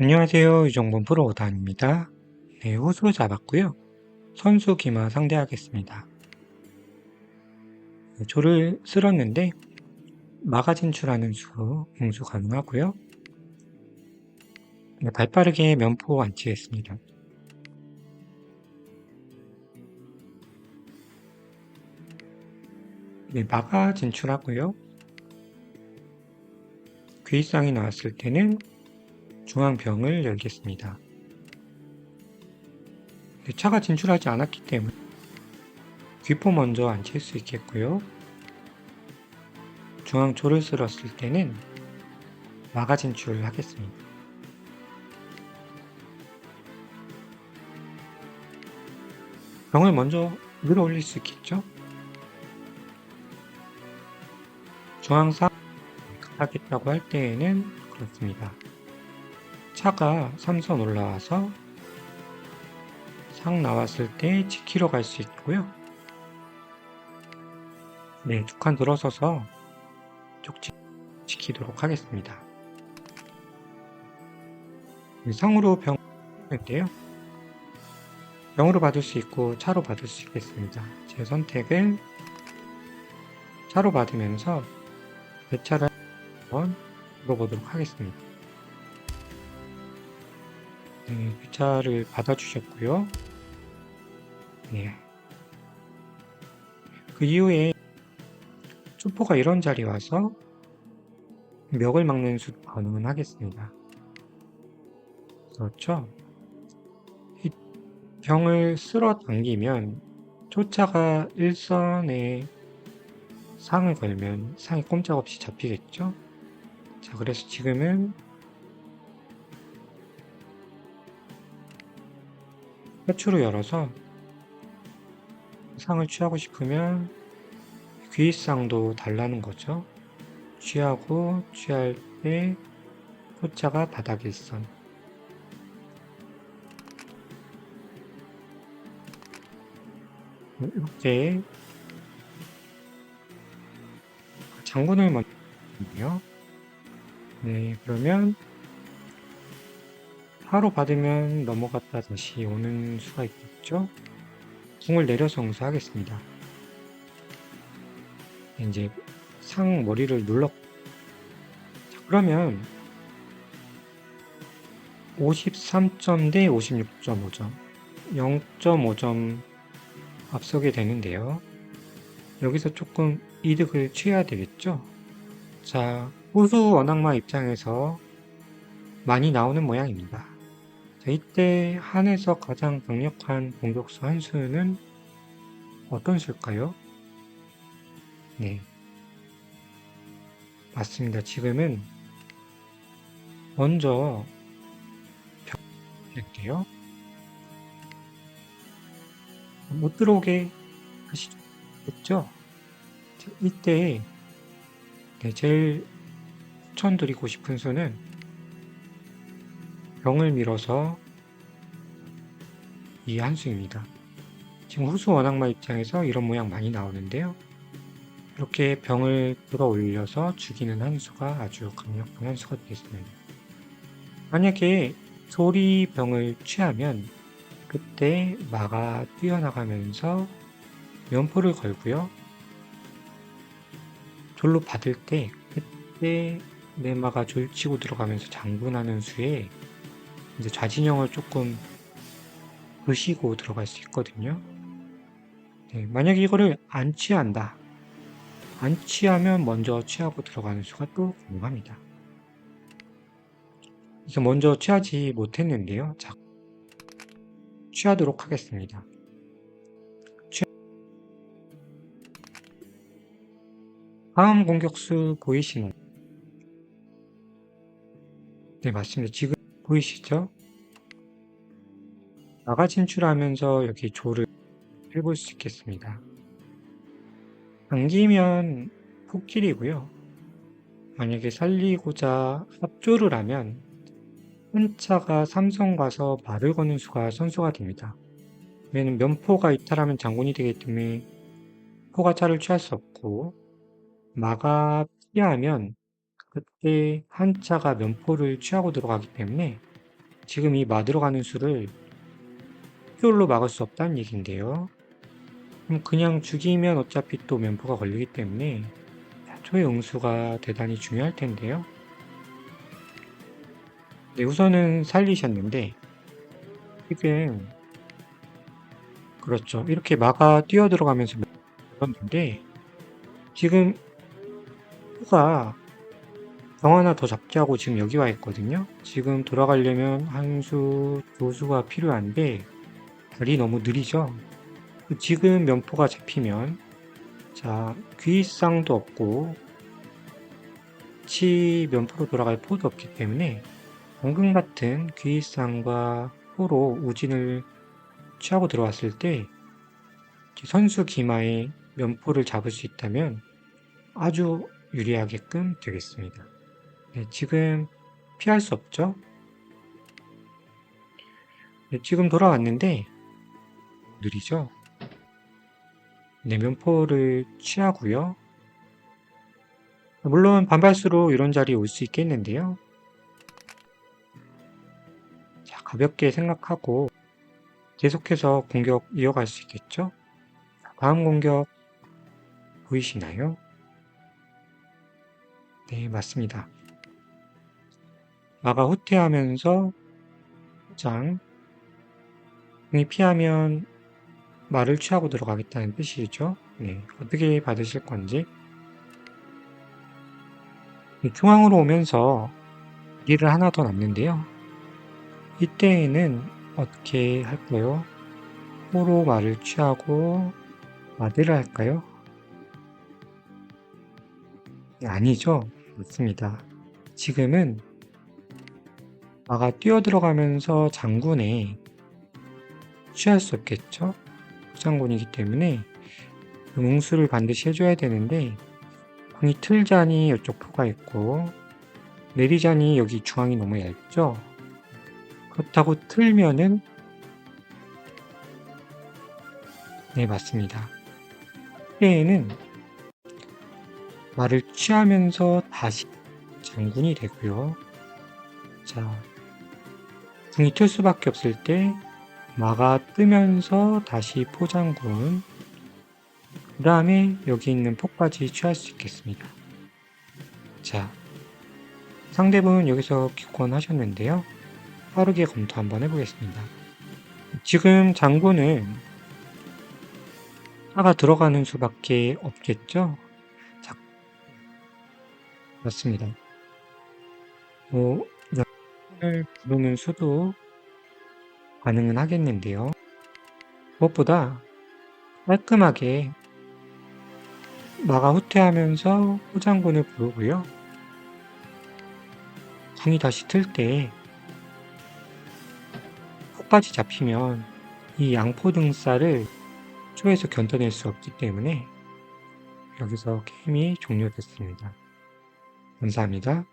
안녕하세요. 유정본 프로 오단입니다. 네, 호수 잡았고요. 선수 기마 상대하겠습니다. 네, 조를 쓸었는데 마가 진출하는 수 응수 가능하고요. 네, 발빠르게 면포 완치했습니다. 네, 마가 진출하고요. 귀상이 나왔을 때는 중앙병을 열겠습니다. 네, 차가 진출하지 않았기 때문에 귀포 먼저 앉힐 수 있겠고요. 중앙조를 쓸었을 때는 마가 진출을 하겠습니다. 병을 먼저 밀어 올릴 수 있겠죠? 중앙상 하겠다고 할 때에는 그렇습니다. 차가 3선 올라와서 상 나왔을 때 지키러 갈 수 있고요. 네, 두 칸 들어서서 쪽지 지키도록 하겠습니다. 네, 상으로 병인데요. 병으로 받을 수 있고 차로 받을 수 있겠습니다. 제 선택은 차로 받으면서 배차를 한번 물어보도록 하겠습니다. 네, 배차를 받아주셨고요. 네. 그 이후에 초포가 이런 자리에 와서 멱을 막는 수도 가능은 하겠습니다. 그렇죠? 이 병을 쓸어 당기면 초차가 일선에 상을 걸면 상이 꼼짝없이 잡히겠죠? 자, 그래서 지금은 해추로 열어서 상을 취하고 싶으면 귀상도 달라는 거죠. 취하고 취할 때 호자가 바닥일선 이렇게 장군을 먼저 네 그러면 하로 받으면 넘어갔다 다시 오는 수가 있겠죠? 궁을 내려서 응수하겠습니다. 이제 상 머리를 눌렀 자, 그러면 53점 대 56.5점 0.5점 앞서게 되는데요. 여기서 조금 이득을 취해야 되겠죠? 자 호수 원악마 입장에서 많이 나오는 모양입니다. 자, 이때 한에서 가장 강력한 공격수 한 수는 어떤 수일까요? 네. 맞습니다. 지금은 먼저 병할게요. 못 들어오게 하시죠. 됐죠? 자, 이때 네, 제일 추천드리고 싶은 수는 병을 밀어서 이 한수입니다. 지금 후수 원악마 입장에서 이런 모양 많이 나오는데요. 이렇게 병을 들어 올려서 죽이는 한수가 아주 강력한 한수가 되겠습니다. 만약에 소리 병을 취하면 그때 마가 뛰어나가면서 면포를 걸고요. 졸로 받을 때 그때 내 마가 졸치고 들어가면서 장군하는 수에 이제 좌진영을 조금 보시고 들어갈 수 있거든요. 네, 만약에 이거를 안 취한다. 안 취하면 먼저 취하고 들어가는 수가 또 가능합니다. 그래서 먼저 취하지 못했는데요. 자, 취하도록 하겠습니다. 취... 다음 공격수 보이시나요? 네, 맞습니다. 지금 보이시죠? 나가 진출하면서 여기 조를 해볼 수 있겠습니다. 당기면 폭길이고요. 만약에 살리고자 합조를 하면 한차가 삼성 가서 말을 거는 수가 선수가 됩니다. 왜냐면 면포가 이탈하면 장군이 되기 때문에 포가 차를 취할 수 없고 마가 피하면 그때 한 차가 면포를 취하고 들어가기 때문에 지금 이마 들어가는 수를 효율로 막을 수 없다는 얘기인데요. 그럼 그냥 죽이면 어차피 또 면포가 걸리기 때문에 초의 응수가 대단히 중요할 텐데요. 네, 우선은 살리셨는데 지금 그렇죠. 이렇게 마가 뛰어 들어가면서 그런데 지금 후가 정 하나 더 잡지 하고 지금 여기 와 있거든요. 지금 돌아가려면 한 수, 두 수가 필요한데 달이 너무 느리죠. 지금 면포가 잡히면 자 귀상도 없고 치 면포로 돌아갈 포도 없기 때문에 방금 같은 귀상과 포로 우진을 취하고 들어왔을 때 선수 기마에 면포를 잡을 수 있다면 아주 유리하게끔 되겠습니다. 네, 지금 피할 수 없죠? 네, 지금 돌아왔는데 느리죠? 네, 면포를 취하고요. 물론 반발수로 이런 자리에 올 수 있겠는데요. 자, 가볍게 생각하고 계속해서 공격 이어갈 수 있겠죠? 다음 공격 보이시나요? 네, 맞습니다. 마가 후퇴하면서 장 이 피하면 말을 취하고 들어가겠다는 뜻이죠. 네, 어떻게 받으실 건지 이 중앙으로 오면서 길을 하나 더 남는데요. 이때에는 어떻게 할까요? 호로 말을 취하고 마디를 할까요? 네, 아니죠. 맞습니다. 지금은 마가 뛰어 들어가면서 장군에 취할 수 없겠죠? 장군이기 때문에 뭉수를 반드시 해줘야 되는데 이 틀잔이 이쪽 포가 있고 내리잔이 여기 중앙이 너무 얇죠? 그렇다고 틀면은 네 맞습니다. 때에는 말을 취하면서 다시 장군이 되고요. 자, 궁이 틀 수밖에 없을 때 마가 뜨면서 다시 포장군 그 다음에 여기 있는 폭까지 취할 수 있겠습니다. 자, 상대분 여기서 기권 하셨는데요. 빠르게 검토 한번 해보겠습니다. 지금 장군은 차가 들어가는 수밖에 없겠죠? 자, 맞습니다. 뭐, 연 을 부르는 수도 가능은 하겠는데요. 무엇보다 깔끔하게 마가 후퇴하면서 포장군을 부르고요. 궁이 다시 틀때 끝까지 잡히면 이 양포 등살을 초에서 견뎌낼 수 없기 때문에 여기서 게임이 종료됐습니다. 감사합니다.